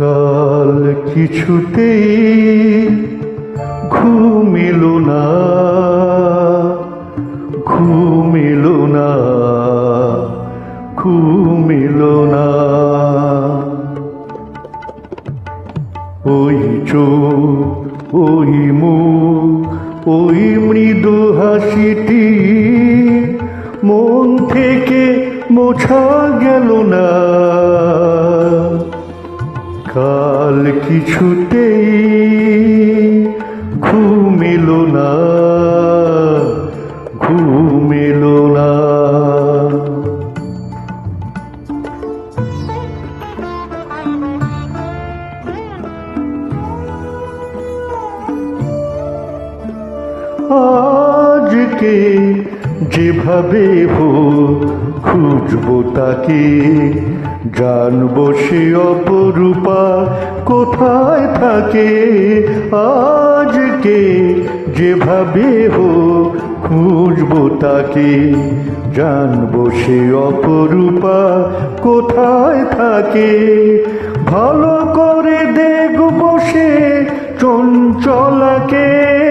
কাল কিছুতেই ঘুমিল না ঘুমিল না ঘুমিল না। ওই চোখ, ওই মুখ, ওই মৃদু হাসিটি মন থেকে মোছা গেল না। কাল কিছুতেই ঘুমিল না ঘুমিল না। আজকে যেভাবে হোক খুঁজবো তাকে। জানব সে অপরূপা কোথায় থাকে। আজকে যেভাবে হোক খুঁজবো তাকে। জানব সে অপরূপা কোথায় থাকে। ভালো করে দেখব সে চঞ্চলাকে।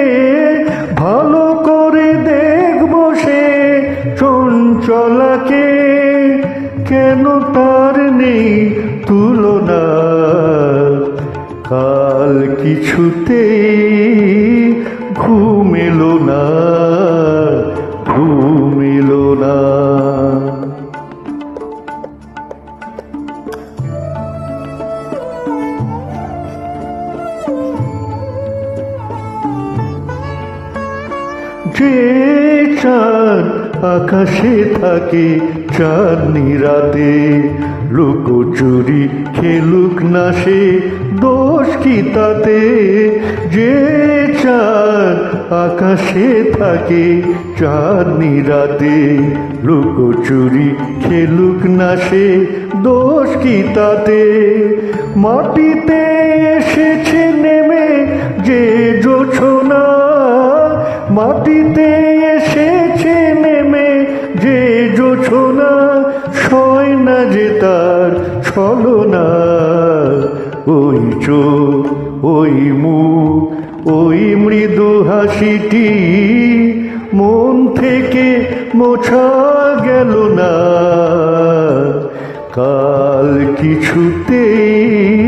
চঞ্চলাকে কেন তার নেই তুলনা? কাল কিছুতেই ঘুমেল না ঘুমেল না। যে চাঁদ আকাশে থাকে চাঁদনি রাতে। লুকোচুরি খেলুক না সে, দোষ কি তাতে? যে চাঁদ আকাশে থাকে চাঁদনি রাতে। লুকোচুরি খেলুক না সে, দোষ কি তাতে? মাটিতে এসেছে নেমে যে জোছনা। মাটিতে না যে তার ছলনা? ওই চোখ, ওই মুখ, ওই মৃদু হাসিটি মন থেকে মোছা গেল না। কাল কিছুতেই